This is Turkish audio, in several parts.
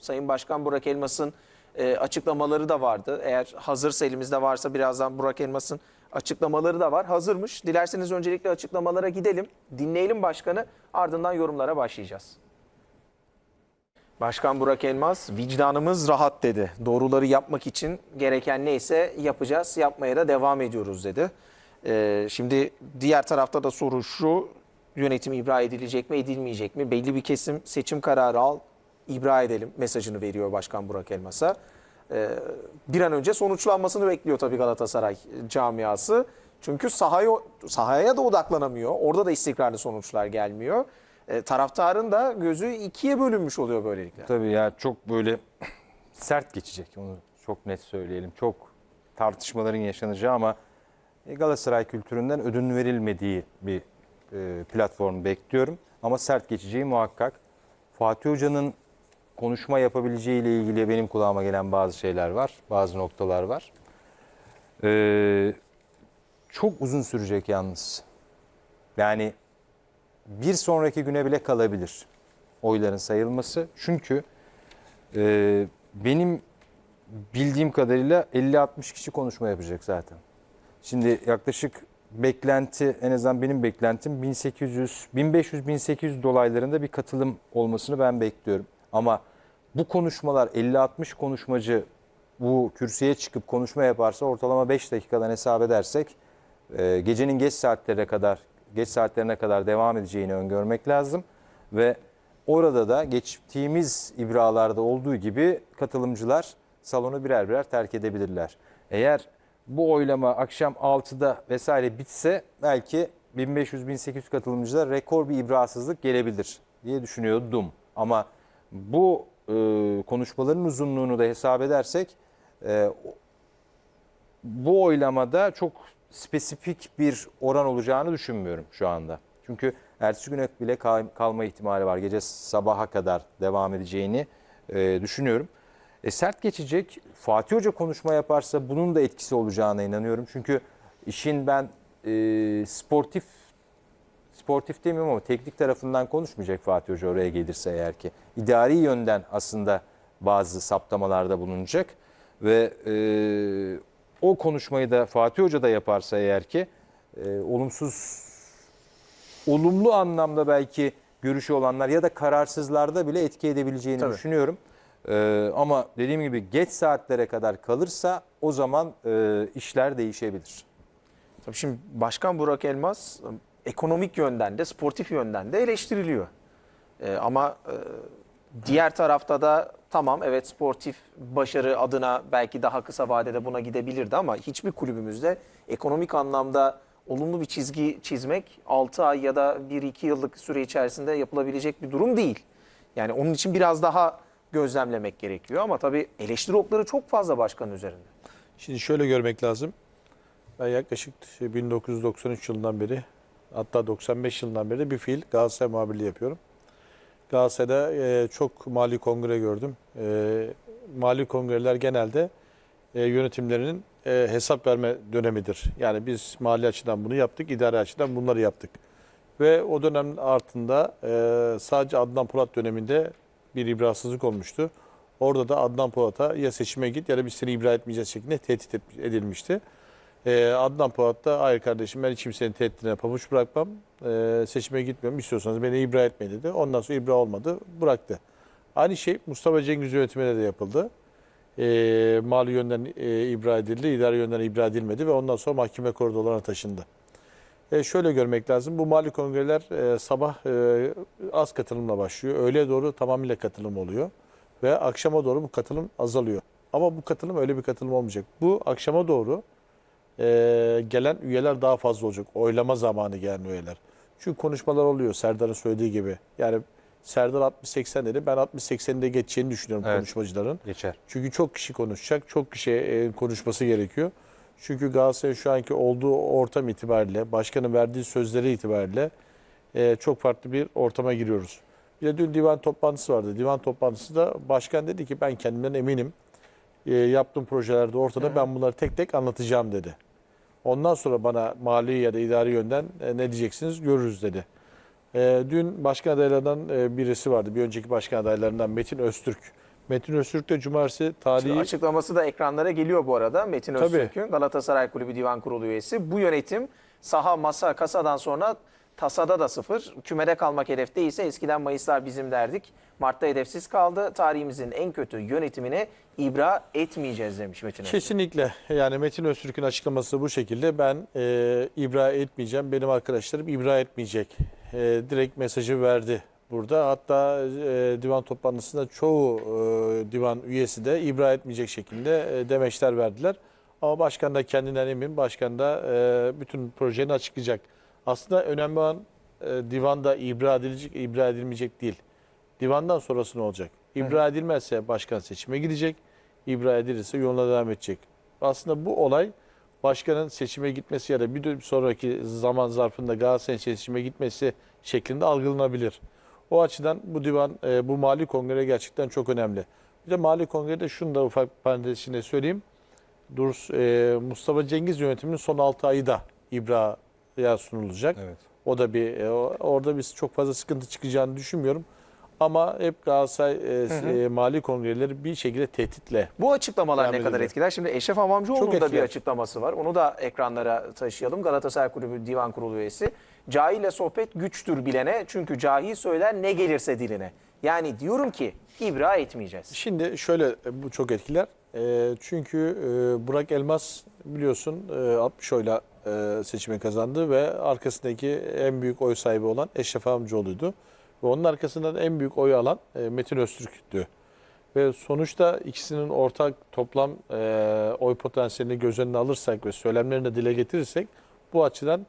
Sayın Başkan Burak Elmas'ın e, açıklamaları da vardı. Eğer hazırsa elimizde varsa birazdan Burak Elmas'ın açıklamaları da var. Hazırmış. Dilerseniz öncelikle açıklamalara gidelim. Dinleyelim başkanı. Ardından yorumlara başlayacağız. Başkan Burak Elmas, vicdanımız rahat dedi. Doğruları yapmak için gereken neyse yapacağız, yapmaya da devam ediyoruz dedi. Ee, şimdi diğer tarafta da soru şu, yönetim ibra edilecek mi, edilmeyecek mi? Belli bir kesim seçim kararı al, ibra edelim mesajını veriyor Başkan Burak Elmas'a. Ee, bir an önce sonuçlanmasını bekliyor tabii Galatasaray camiası. Çünkü sahaya, sahaya da odaklanamıyor. Orada da istikrarlı sonuçlar gelmiyor. Ee, taraftarın da gözü ikiye bölünmüş oluyor böylelikle. Tabii ya çok böyle sert geçecek onu çok net söyleyelim. Çok tartışmaların yaşanacağı ama Galatasaray kültüründen ödün verilmediği bir e, platform bekliyorum. Ama sert geçeceği muhakkak. Fatih Hoca'nın konuşma yapabileceği ile ilgili benim kulağıma gelen bazı şeyler var. Bazı noktalar var. Ee, çok uzun sürecek yalnız. Yani bir sonraki güne bile kalabilir oyların sayılması. Çünkü e, benim bildiğim kadarıyla 50-60 kişi konuşma yapacak zaten. Şimdi yaklaşık beklenti en azından benim beklentim 1800 1500-1800 dolaylarında bir katılım olmasını ben bekliyorum. Ama bu konuşmalar 50-60 konuşmacı bu kürsüye çıkıp konuşma yaparsa ortalama 5 dakikadan hesap edersek e, gecenin geç saatlerine kadar geç saatlerine kadar devam edeceğini öngörmek lazım ve orada da geçtiğimiz ibralarda olduğu gibi katılımcılar salonu birer birer terk edebilirler. Eğer bu oylama akşam 6'da vesaire bitse belki 1500-1800 katılımcılar rekor bir ibrasızlık gelebilir diye düşünüyordum. Ama bu e, konuşmaların uzunluğunu da hesap edersek e, bu oylamada çok spesifik bir oran olacağını düşünmüyorum şu anda. Çünkü ertesi güne bile kal- kalma ihtimali var. Gece sabaha kadar devam edeceğini e, düşünüyorum. E, sert geçecek. Fatih Hoca konuşma yaparsa bunun da etkisi olacağına inanıyorum. Çünkü işin ben e, sportif sportif demiyorum ama teknik tarafından konuşmayacak Fatih Hoca oraya gelirse eğer ki. İdari yönden aslında bazı saptamalarda bulunacak ve e, o konuşmayı da Fatih Hoca da yaparsa eğer ki e, olumsuz olumlu anlamda belki görüşü olanlar ya da kararsızlarda bile etki edebileceğini Tabii. düşünüyorum. E, ama dediğim gibi geç saatlere kadar kalırsa o zaman e, işler değişebilir. Tabii şimdi Başkan Burak Elmas ekonomik yönden de sportif yönden de eleştiriliyor. Ee, ama e, diğer tarafta da tamam evet sportif başarı adına belki daha kısa vadede buna gidebilirdi ama hiçbir kulübümüzde ekonomik anlamda olumlu bir çizgi çizmek 6 ay ya da 1-2 yıllık süre içerisinde yapılabilecek bir durum değil. Yani onun için biraz daha gözlemlemek gerekiyor ama tabii eleştiri okları çok fazla başkanın üzerinde. Şimdi şöyle görmek lazım. Ben yaklaşık şey, 1993 yılından beri hatta 95 yılından beri de bir fiil Galatasaray muhabirliği yapıyorum. Galatasaray'da e, çok mali kongre gördüm. E, mali kongreler genelde e, yönetimlerinin e, hesap verme dönemidir. Yani biz mali açıdan bunu yaptık, idari açıdan bunları yaptık. Ve o dönem altında e, sadece Adnan Polat döneminde bir ibrasızlık olmuştu. Orada da Adnan Polat'a ya seçime git ya da biz seni ibra etmeyeceğiz şeklinde tehdit edilmişti. Ee, Adnan Polat da hayır kardeşim ben hiç kimsenin tehditine pabuç bırakmam. Ee, seçime gitmiyorum istiyorsanız beni ibra etmeyin dedi. Ondan sonra ibra olmadı bıraktı. Aynı şey Mustafa Cengiz yönetimine de yapıldı. Ee, mali yönden e, ibra edildi, idari yönden ibra edilmedi ve ondan sonra mahkeme koridorlarına taşındı. E, şöyle görmek lazım. Bu mali kongreler e, sabah e, az katılımla başlıyor. Öğleye doğru tamamıyla katılım oluyor. Ve akşama doğru bu katılım azalıyor. Ama bu katılım öyle bir katılım olmayacak. Bu akşama doğru e, gelen üyeler daha fazla olacak. Oylama zamanı gelen üyeler. Çünkü konuşmalar oluyor Serdar'ın söylediği gibi. Yani Serdar 60-80 dedi. Ben 60-80'de geçeceğini düşünüyorum Evet. konuşmacıların. Geçer. Çünkü çok kişi konuşacak, çok kişi e, konuşması gerekiyor. Çünkü Galatasaray şu anki olduğu ortam itibariyle, başkanın verdiği sözleri itibariyle e, çok farklı bir ortama giriyoruz. Bir de dün divan toplantısı vardı. Divan toplantısı da başkan dedi ki ben kendimden eminim. E, yaptığım projelerde ortada ben bunları tek tek anlatacağım dedi. Ondan sonra bana mali ya da idari yönden e, ne diyeceksiniz görürüz dedi. E, dün başkan adaylarından e, birisi vardı. Bir önceki başkan adaylarından Metin Öztürk. Metin Öztürk de cumartesi tarihi Açıklaması da ekranlara geliyor bu arada. Metin. Öztürk'ün Galatasaray Kulübü Divan Kurulu üyesi. Bu yönetim saha, masa, kasadan sonra tasada da sıfır. Kümede kalmak hedefte ise eskiden Mayıslar bizim derdik. Mart'ta hedefsiz kaldı. Tarihimizin en kötü yönetimine ibra etmeyeceğiz demiş Metin Öztürk. Kesinlikle. Yani Metin Öztürk'ün açıklaması bu şekilde. Ben e, ibra etmeyeceğim. Benim arkadaşlarım ibra etmeyecek. E, direkt mesajı verdi burada. Hatta e, divan toplantısında çoğu e, divan üyesi de ibra etmeyecek şekilde e, demeçler verdiler. Ama başkan da kendinden emin. Başkan da e, bütün projeni açıklayacak. Aslında önemli olan e, divanda ibra edilecek, ibra edilmeyecek değil. Divandan sonrası ne olacak? İbra edilmezse başkan seçime gidecek. İbra edilirse yoluna devam edecek. Aslında bu olay başkanın seçime gitmesi ya da bir sonraki zaman zarfında Galatasaray'ın seçime gitmesi şeklinde algılanabilir. O açıdan bu divan, e, bu mali kongre gerçekten çok önemli. Bir de mali kongrede şunu da ufak parantez içinde söyleyeyim. Durs, e, Mustafa Cengiz yönetiminin son 6 ayı da İbra'ya sunulacak. Evet. O da bir e, orada biz çok fazla sıkıntı çıkacağını düşünmüyorum. Ama hep Galatasaray e, e, mali kongreleri bir şekilde tehditle Bu açıklamalar ne kadar etkiler? Şimdi Eşref Amamcıoğlu'nun da bir açıklaması var. Onu da ekranlara taşıyalım. Galatasaray Kulübü Divan Kurulu üyesi. Cahille sohbet güçtür bilene çünkü cahil söyler ne gelirse diline. Yani diyorum ki ibra etmeyeceğiz. Şimdi şöyle bu çok etkiler. E, çünkü e, Burak Elmas biliyorsun e, 60 oyla e, seçimi kazandı ve arkasındaki en büyük oy sahibi olan Eşref Amcaoğlu'ydu. Ve onun arkasından en büyük oyu alan e, Metin Öztürk'tü. Ve sonuçta ikisinin ortak toplam e, oy potansiyelini göz önüne alırsak ve söylemlerini de dile getirirsek bu açıdan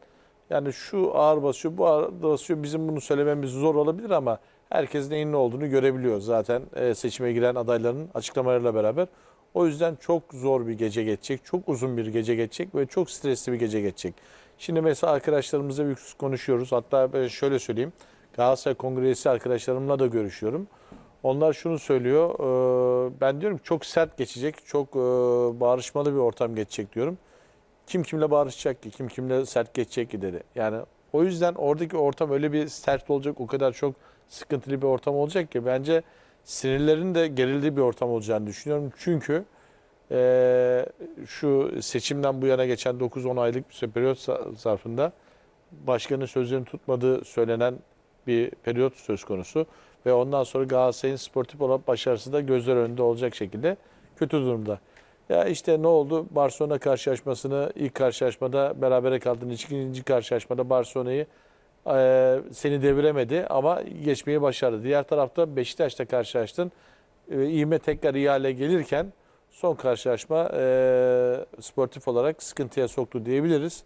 yani şu ağır basıyor, bu ağır basıyor. Bizim bunu söylememiz zor olabilir ama herkes neyin ne olduğunu görebiliyor zaten e, seçime giren adayların açıklamalarıyla beraber. O yüzden çok zor bir gece geçecek, çok uzun bir gece geçecek ve çok stresli bir gece geçecek. Şimdi mesela arkadaşlarımızla bir konuşuyoruz. Hatta şöyle söyleyeyim. Galatasaray Kongresi arkadaşlarımla da görüşüyorum. Onlar şunu söylüyor. e, Ben diyorum çok sert geçecek, çok e, bağırışmalı bir ortam geçecek diyorum. Kim kimle bağırışacak ki, kim kimle sert geçecek ki dedi. Yani o yüzden oradaki ortam öyle bir sert olacak, o kadar çok sıkıntılı bir ortam olacak ki bence sinirlerin de gerildiği bir ortam olacağını düşünüyorum. Çünkü e, şu seçimden bu yana geçen 9-10 aylık bir periyot zarfında başkanın sözlerini tutmadığı söylenen bir periyot söz konusu. Ve ondan sonra Galatasaray'ın sportif olarak başarısı da gözler önünde olacak şekilde kötü durumda. Ya işte ne oldu? Barcelona karşılaşmasını ilk karşılaşmada berabere kaldın. İkinci karşılaşmada Barcelona'yı e, seni deviremedi ama geçmeyi başardı. Diğer tarafta Beşiktaş'ta karşılaştın. E, İğme tekrar iyi hale gelirken son karşılaşma e, sportif olarak sıkıntıya soktu diyebiliriz.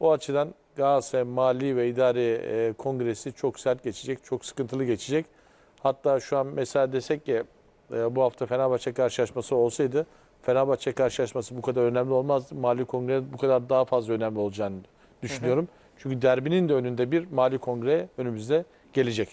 O açıdan Galatasaray Mali ve İdari e, Kongresi çok sert geçecek, çok sıkıntılı geçecek. Hatta şu an mesela desek ki e, bu hafta Fenerbahçe karşılaşması olsaydı Fenerbahçe karşılaşması bu kadar önemli olmazdı. Mali Kongre bu kadar daha fazla önemli olacağını düşünüyorum. Çünkü derbinin de önünde bir Mali Kongre önümüzde gelecek.